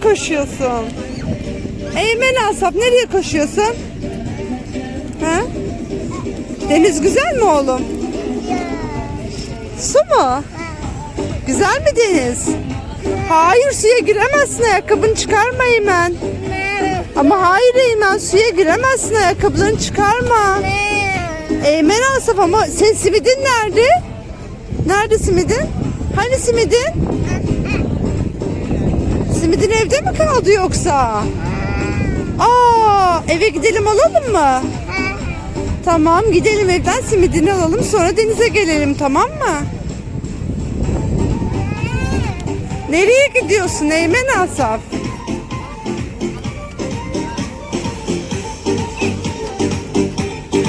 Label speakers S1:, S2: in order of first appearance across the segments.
S1: nereye koşuyorsun? Eymen Asap nereye koşuyorsun? Ha? Deniz güzel mi oğlum? Su mu? Güzel mi deniz? Hayır suya giremezsin ayakkabını çıkarma Eymen. Ama hayır Eymen suya giremezsin ayakkabılarını çıkarma. Eymen Asaf ama sen simidin nerede? Nerede simidin? Hani simidin? Evde mi kaldı yoksa? Aa, eve gidelim alalım mı? Tamam gidelim evden simidini alalım sonra denize gelelim tamam mı? Nereye gidiyorsun Eymen Asaf?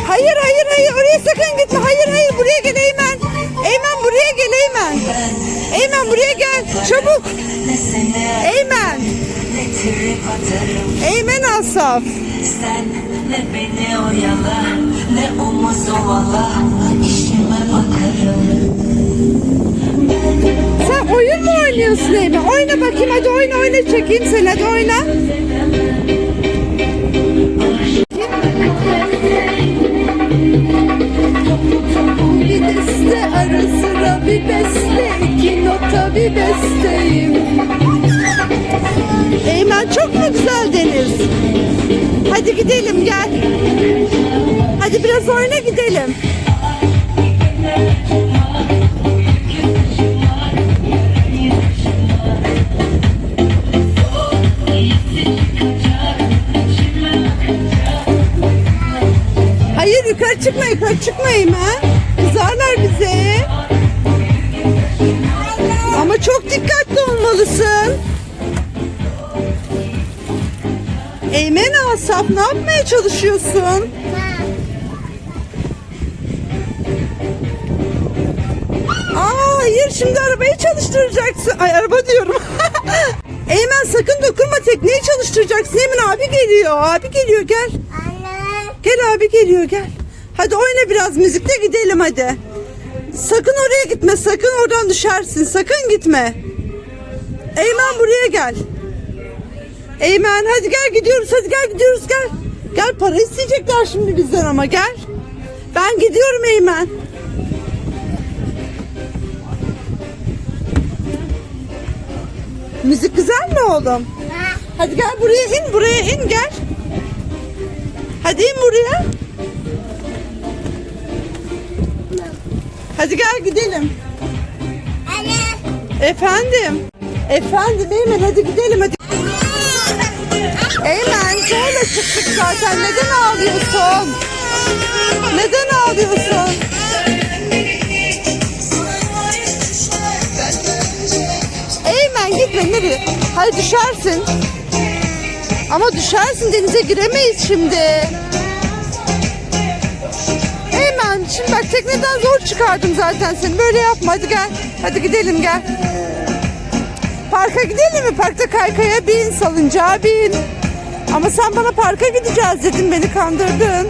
S1: Hayır hayır hayır oraya sakın gitme. Hayır hayır buraya gel Eymen. Eymen buraya gel Eymen. Eymen buraya gel. Çabuk. Eymen. Eymen Asaf.
S2: Sen ne beni oyala ne omuz ovala İşime bakarım
S1: Sen oyun mu oynuyorsun Eymen? Oyna bakayım hadi oyna oyna çekeyim seni hadi oyna. Bir deste ara sıra bir iki nota bir besteyim. Eymen çok mu güzel deniz? Hadi gidelim gel. Hadi biraz oyna gidelim. Yukarı çıkma yukarı çıkma Eymen. Kızarlar bize. Ama çok dikkatli olmalısın. Eymen Asaf ne yapmaya çalışıyorsun? Aa, hayır şimdi arabayı çalıştıracaksın. Ay araba diyorum. Eymen sakın dokunma tekneyi çalıştıracaksın. Eymen abi geliyor. Abi geliyor gel. Gel abi geliyor gel. Hadi oyna biraz müzikle gidelim hadi. Sakın oraya gitme sakın oradan düşersin sakın gitme. Eymen buraya gel. Eymen hadi gel gidiyoruz hadi gel gidiyoruz gel. Gel para isteyecekler şimdi bizden ama gel. Ben gidiyorum Eymen. Müzik güzel mi oğlum? Hadi gel buraya in buraya in gel. Hadi in buraya. Hadi gel gidelim. Efendim. Efendim Eymen hadi gidelim hadi. Eymen zorla çıktık zaten. Neden ağlıyorsun? Neden ağlıyorsun? Eymen gitme nereye? Hadi düşersin. Ama düşersin denize giremeyiz şimdi. Tekneden zor çıkardım zaten seni. Böyle yapma hadi gel. Hadi gidelim gel. Parka gidelim mi? Parkta kaykaya bin, salıncağa bin. Ama sen bana parka gideceğiz dedin, beni kandırdın.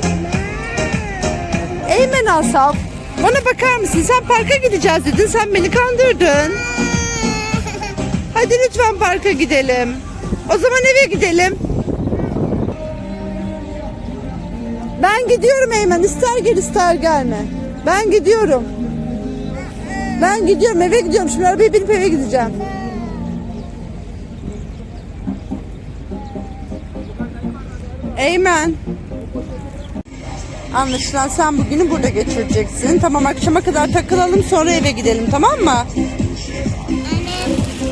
S1: Eymen Asaf, bana bakar mısın? Sen parka gideceğiz dedin, sen beni kandırdın. Hadi lütfen parka gidelim. O zaman eve gidelim. Ben gidiyorum Eymen, ister gel ister gelme. Ben gidiyorum. Ben gidiyorum, eve gidiyorum. Şimdi arabaya binip eve gideceğim. Eymen. Anlaşılan sen bugünü burada geçireceksin. Tamam akşama kadar takılalım sonra eve gidelim tamam mı?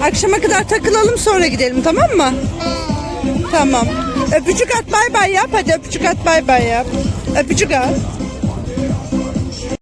S1: Akşama kadar takılalım sonra gidelim tamam mı? Tamam. Öpücük at bay bay yap hadi öpücük at bay bay yap. Öpücük at.